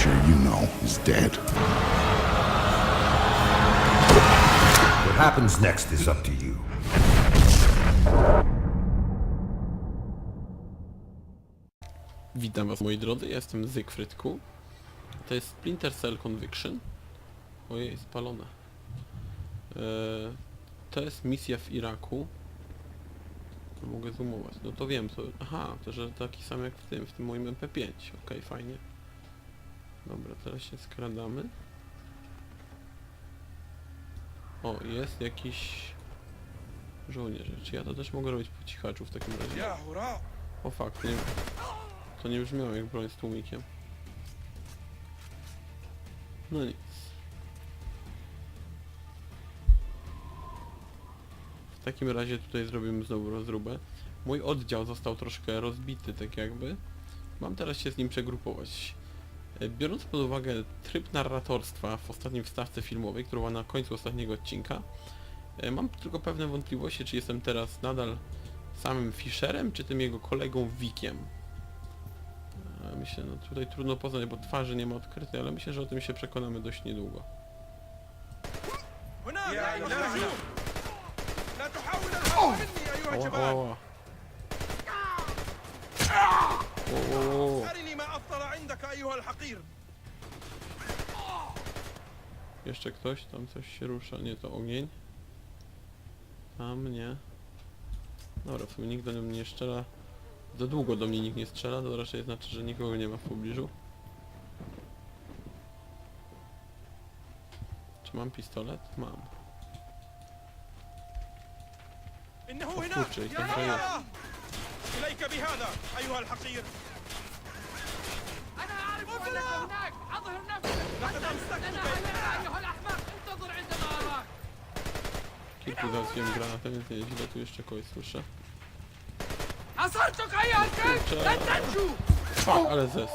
You know is dead. What happens next is up to you. Witam was moi drodzy, ja jestem Zygfrydku. To jest Splinter Cell Conviction. Ojej, spalone. Eee, to jest misja w Iraku. To Mogę zoomować. No to wiem, to... Aha, to że taki sam jak w tym, w tym moim MP5. Okej, fajnie. Dobra, teraz się skradamy. O, jest jakiś... Żołnierz. Czy ja to też mogę robić po cichaczu w takim razie? O fakt, nie To nie brzmiało jak broń z tłumikiem. No nic. W takim razie tutaj zrobimy znowu rozróbę. Mój oddział został troszkę rozbity, tak jakby. Mam teraz się z nim przegrupować. E, biorąc pod uwagę tryb narratorstwa w ostatniej wstawce filmowej, która była na końcu ostatniego odcinka, e, mam tylko pewne wątpliwości, czy jestem teraz nadal samym Fisherem, czy tym jego kolegą Wikiem. E, myślę, no tutaj trudno poznać, bo twarzy nie ma odkrytej, ale myślę, że o tym się przekonamy dość niedługo. O, o, o. O, o, o. ارني ما افضل عندك ايها الحقير Jeszcze ktoś? Tam coś się rusza. Nie, to ogień. Tam nie. Dobra, w sumie nikt do mnie nie strzela. Za długo do mnie nikt nie strzela, to raczej znaczy, że nikogo nie ma w pobliżu. Czy mam pistolet? Mam. انه أوه، هناك كوتشي، يا هناك أظهر نفسك لقد امسكت أنا بك علينا أيها الأحمق انتظر عندما أراك Kilku załatwiłem granatem, więc nieźle tu jeszcze kogoś słyszę. حصرتك أيها الكلب كوتشي. لن تنجو Fuck, ale zes.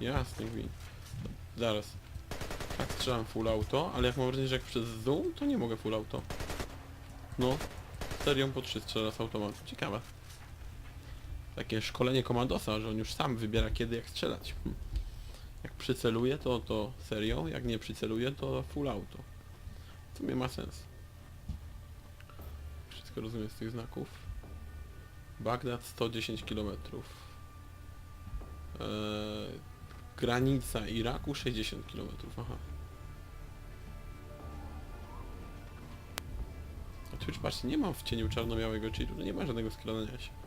Jasny gwint. Zaraz. Tak strzelam full auto, ale jak mam wrażenie, że jak przez zoom, to nie mogę full auto. No. Serią po 3 strzela z automatu. Ciekawe. Takie szkolenie komandosa, że on już sam wybiera kiedy jak strzelać. Hm. Jak przyceluje, to to serią, jak nie przyceluje, to full auto. W sumie ma sens. Wszystko rozumiem z tych znaków. Bagdad 110 km. Eee, granica Iraku 60 km. Aha. A tu już patrzcie, nie mam w cieniu czarno-białego, czyli tu nie ma żadnego skradania się.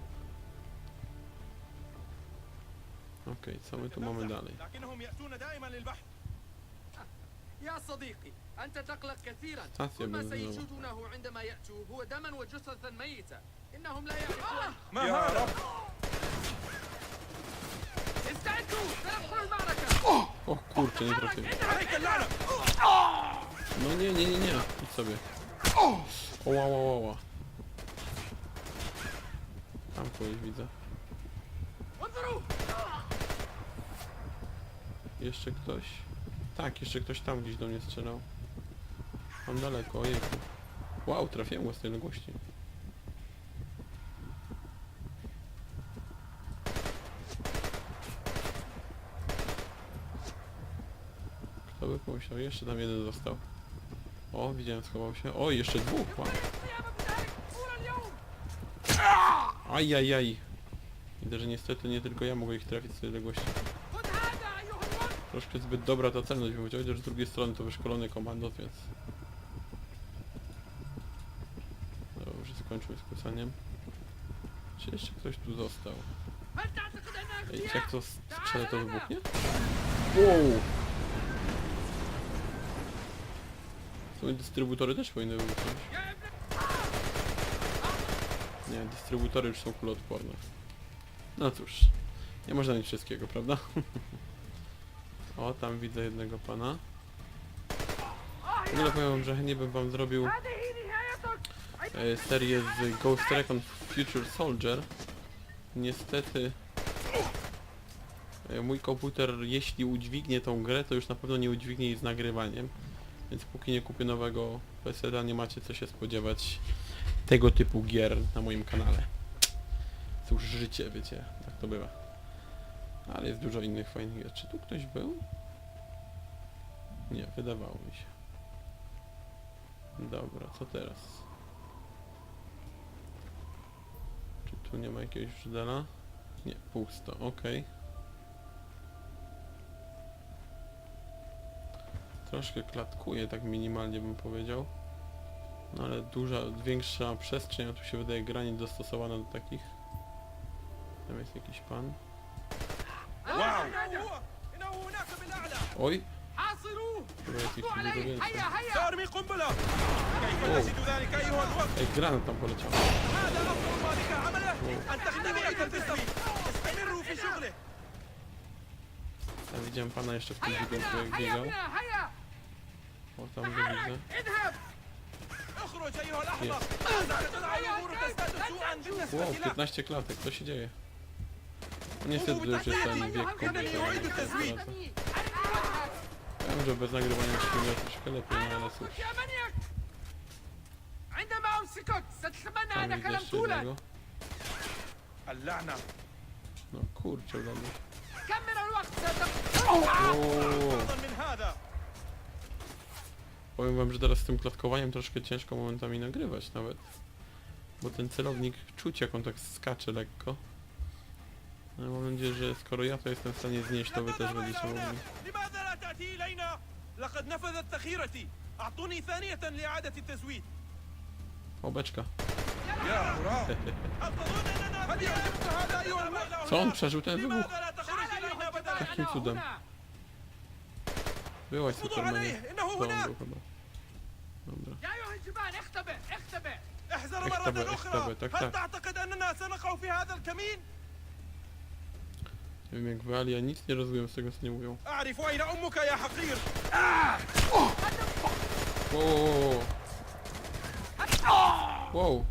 My tu mamy dalej? لكنهم ياتون دائما للبحث يا صديقي أنت تقلق كثيرا كل ما. سيجدونه عندما يأتوا هو دما وجثثا ميتة إنهم لا يعرفون ما هذا استعدوا سندخل المعركة O kurczę, nie trafiłem. عليك اللعنه No nie, nie, nie, nie. Idź sobie. O, ła, ła, ła, ła. Tam kogoś widzę. Jeszcze ktoś? Tak, jeszcze ktoś tam gdzieś do mnie strzelał. Mam daleko, ojejku. Wow, trafiłem go z tej odległości. Kto by pomyślał? Jeszcze tam jeden został. O, widziałem, schował się. O, jeszcze dwóch, wow. Ajajaj. Aj. Widzę, że niestety nie tylko ja mogę ich trafić z tej odległości troszkę zbyt dobra ta celność, bym powiedział, chociaż z drugiej strony to wyszkolony komandos, więc... Dobrze, skończył z kusaniem. Czy jeszcze ktoś tu został? Ej, jak to strzelę, to wybuchnie? Wow! W sumie dystrybutory też powinny wybuchnąć. Nie, dystrybutory już są kuloodporne. No cóż, nie można mieć wszystkiego, prawda? O, tam widzę jednego pana. No powiem że chętnie bym wam zrobił e, serię z Ghost Recon Future Soldier. Niestety e, mój komputer, jeśli udźwignie tą grę, to już na pewno nie udźwignie jej z nagrywaniem. Więc póki nie kupię nowego pc nie macie co się spodziewać tego typu gier na moim kanale. Cóż, życie, wiecie, tak to bywa. Ale jest dużo innych fajnych rzeczy. Czy tu ktoś był? Nie, wydawało mi się. Dobra, co teraz? Czy tu nie ma jakiegoś brzydela? Nie, pusto, okej. Troszkę klatkuje, tak minimalnie bym powiedział. No ale duża, większa przestrzeń, a tu się wydaje granic dostosowana do takich. Tam jest jakiś pan. واو إنه هو إنه هناك بالأعلى Oj! حاصروه Chyba jest ich احطوا tu dużo عليه więcej. هيا هيا سأرمي قنبلة كيف أوه. نجد ذلك أيها الوقت Ej, granat tam poleciał. هذا أفضل ما بك عمله أن تختبئ كالتسويق استمروا في شغله Ja widziałem pana jeszcze w tym هيا widełku jak بنا هيا biegał. بنا هيا O, tam go تحرك widzę. اذهب اخرج أيها الأحمق ستدع الأمور تزداد سوءا بالنسبة Wow, لك 15 klatek, co się dzieje? No niestety to już jest ten wiek komputerowy. أرني وجهك Wiem, że bez nagrywania śmieję troszkę lepiej, no ale cóż. يا منيك عندما امسكك ستتمنى Tam انك widzę لم jeszcze تولد jednego. اللعنة No kurczę, udało mi się. كم من الوقت ستبقى Ooo. أفضل من هذا Powiem wam, że teraz z tym klatkowaniem troszkę ciężko momentami nagrywać nawet. Bo ten celownik czuć jak on tak skacze lekko. Ale mam nadzieję, że skoro ja to jestem w stanie znieść, to wy też تذهب będziecie إلى هناك mogli. لماذا لا تأتي إلينا لقد نفذت ذخيرتي أعطوني ثانية لإعادة التزويد Obeczka. يا هراء هل تظن أننا هل يعجبك هذا أيها المؤمن Co on przeżył ten wybuch? لماذا لا تخرج تعال إلينا أيها بدلا الجبان Jakim أنا cudem? هنا Byłaś خذوا Supermanie. عليه إنه To on هناك był chyba. Dobra. يا أيها الجبان اختبئ اختبئ احذر اختبئ، مرة اختبئ، أخرى تك هل تك. تعتقد أننا سنقع في هذا الكمين؟ Nie wiem jak wy, ale ja nic nie rozumiem z tego co nie mówią. أعرف أين أمك يا حقير Wow, wow, wow. wow.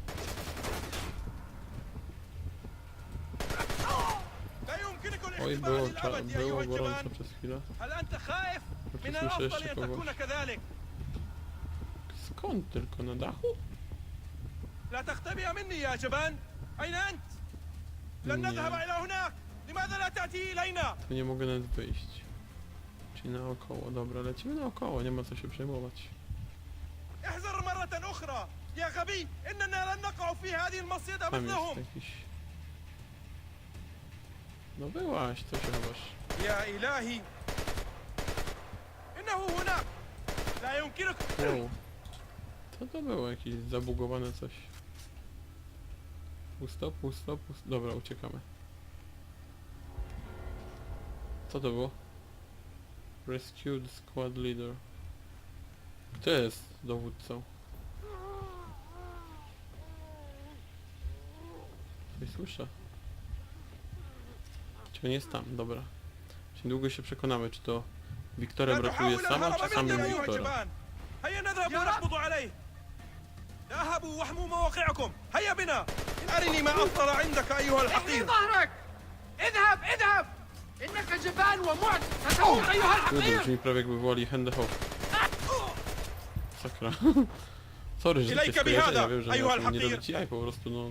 لا Oj, الاحتمال było, cza- للأبد było أيها gorąco الجبان przez chwilę. هل أنت خائف؟ من Słyszę الأفضل jeszcze أن تكون kogoś. كذلك Skąd tylko? Na dachu? لا تختبئ مني يا جبان أين أنت؟ لن. نذهب إلى هناك لماذا لا تأتي إلينا؟ Tu nie mogę nawet wyjść. Czyli naokoło, dobra, lecimy naokoło, nie ma co się przejmować. احذر مرة أخرى يا غبي إننا لن نقع في هذه المصيدة Tam jest مثلهم jakiś... No byłaś, co się chowasz? يا إلهي إنه هناك لا يمكنك Wow. Co to było? Jakieś zabugowane coś. Pusto, pusto, pusto. Dobra, uciekamy. Co to było? Rescued Squad Leader. Kto jest dowódcą? Coś słyszę. Czy on jest tam? Dobra. Czy niedługo się przekonamy, czy to Wiktorem لا ratuje تحاول sama, الهرب czy مني samym أيها Wiktora? الجبان هيا نذهب يا رب. ونقبض عليه اذهبوا واحموا مواقعكم هيا بنا أرني ما أفضل عندك أيها احمي الحقير ظهرك اذهب اذهب انك جبان ومعد ستموت ايها Kurde, الحقير brzmi prawie jakby wołali Hendehoff. Sakra. Sorry, że takie Ilejka skojarzenia, bihada, wiem, że ayuha miałem nie al-haqir. robić jaj, po prostu no...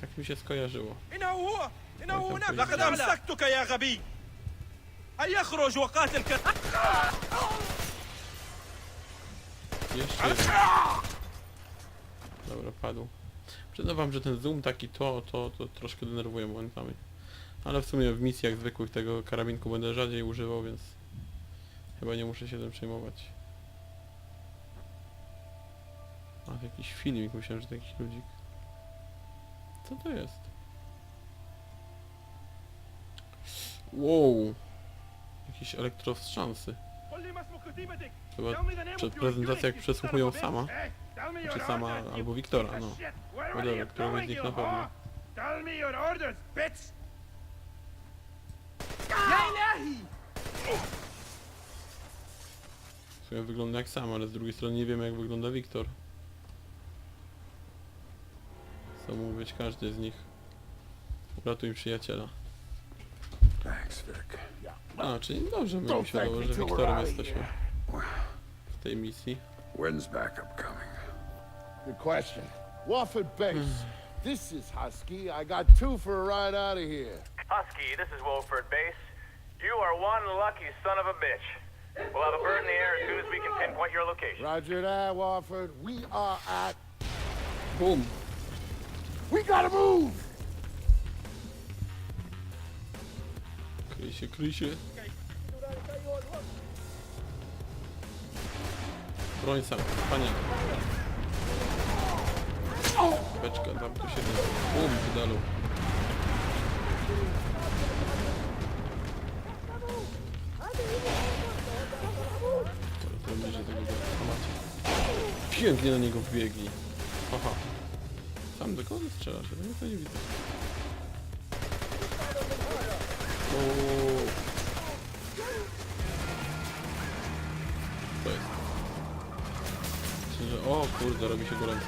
Tak mi się skojarzyło. إنه هو إنه أوه، هناك كم لقد كويس. أمسكتك يا غبي هيا اخرج وقاتل ك... Jeszcze jeden. Dobra, padł. Przyznam wam, że ten zoom taki to, to, to troszkę denerwuje momentami. Ale w sumie w misjach zwykłych tego karabinku będę rzadziej używał, więc chyba nie muszę się tym przejmować. A w jakiś filmik myślałem, że to jakiś ludzik. Co to jest? Wow! Jakiś elektrostrzansy. Chyba przed prezentacją jak przesłuchują sama. Czy sama, albo Wiktora, no. Whatever, któregoś z nich na pewno magii! Słuchaj, wygląda jak sam, ale z drugiej strony nie wiemy jak wygląda Wiktor. Co mógł być każdy z nich. Uratuj przyjaciela. Thanks, Vic. A, czyli dobrze mi się dało, że Wiktorem jesteśmy w tej misji. When's backup coming? Good question. Wofford Base. Hmm. this is Husky. I got two for a ride out of here. Husky, this is Wofford Base. You are one lucky son of a bitch. We'll have a bird in the air as soon as we can pinpoint your location. Roger that, Warford. We are at. Bum! We gotta move! Kryj się, kryj się. Broń sam, panie. Beczka, dam tu się Bum, pedalu. To bliżej tego macie. Pięknie na niego wbiegli. Aha. Sam do kogo strzelasz? Ja tego nie widzę. Ooo. To jest. Myślę, że... O kurde, robi się gorąco.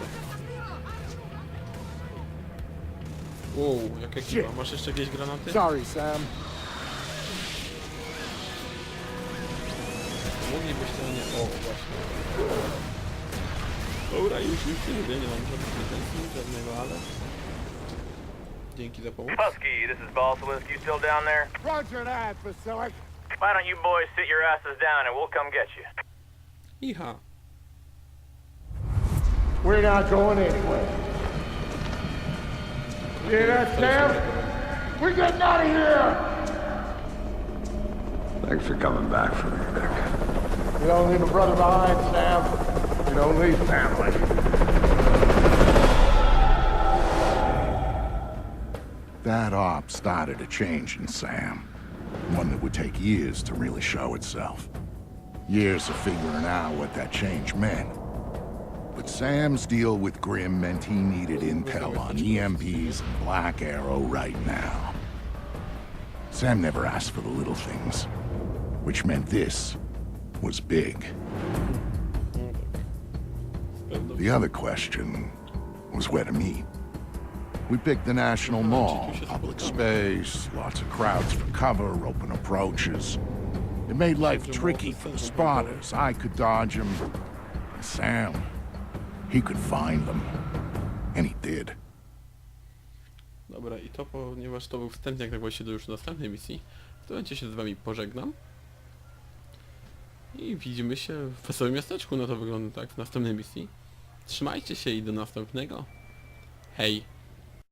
Wow, jak ekipa. Masz jeszcze jakieś granaty? Sorry, Sam. Moglibyście na nie... O. Dobra, już, już nie wiem, nie mam żadnych pretensji, żadnego ale... Dzięki za pomoc. Husky, this is Balsalisk. You still down there? Roger that, Vasilic. Why don't you boys sit your asses down and we'll come get you? Iha. We're not going anywhere. You hear that, Sam? We're getting out of here! Thanks for coming back for me, Vic. You don't leave a brother behind, Sam. You don't leave family. That op started a change in Sam. One that would take years to really show itself. Years of figuring out what that change meant. But Sam's deal with Grim meant he needed intel on EMPs and Black Arrow right now. Sam never asked for the little things, which meant this was big. The other question was where to meet. We picked the National Mall, public space, lots of crowds for cover, open approaches. It made life tricky for the spotters. I could dodge them. Sam, he could find them. And he did. Dobra, i to ponieważ to był wstępniak tak właściwie do już następnej misji, w tym momencie się z wami pożegnam. I widzimy się w wesołym miasteczku, no to wygląda tak, w następnej misji. Trzymajcie się i do następnego. Hej!